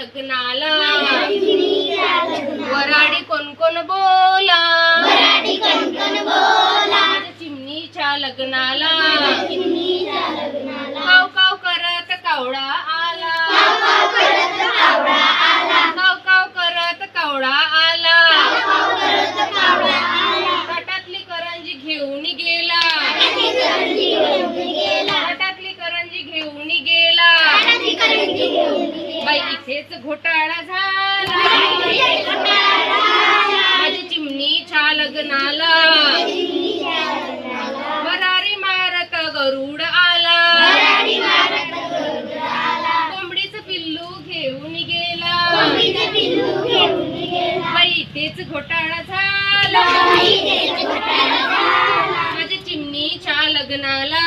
लग्नाला. वराडी कोण कोण बोला. चिमणीच्या लग्नाला. हेच घोटाळा झाला. चिमणी चिमणीच्या लग्नाला. वरारी मारत गरुड आला. कोंबडीच पिल्लू घेऊन गेला. बाई तेच घोटाळा झाला. माझ्या चिमणीच्या लग्नाला.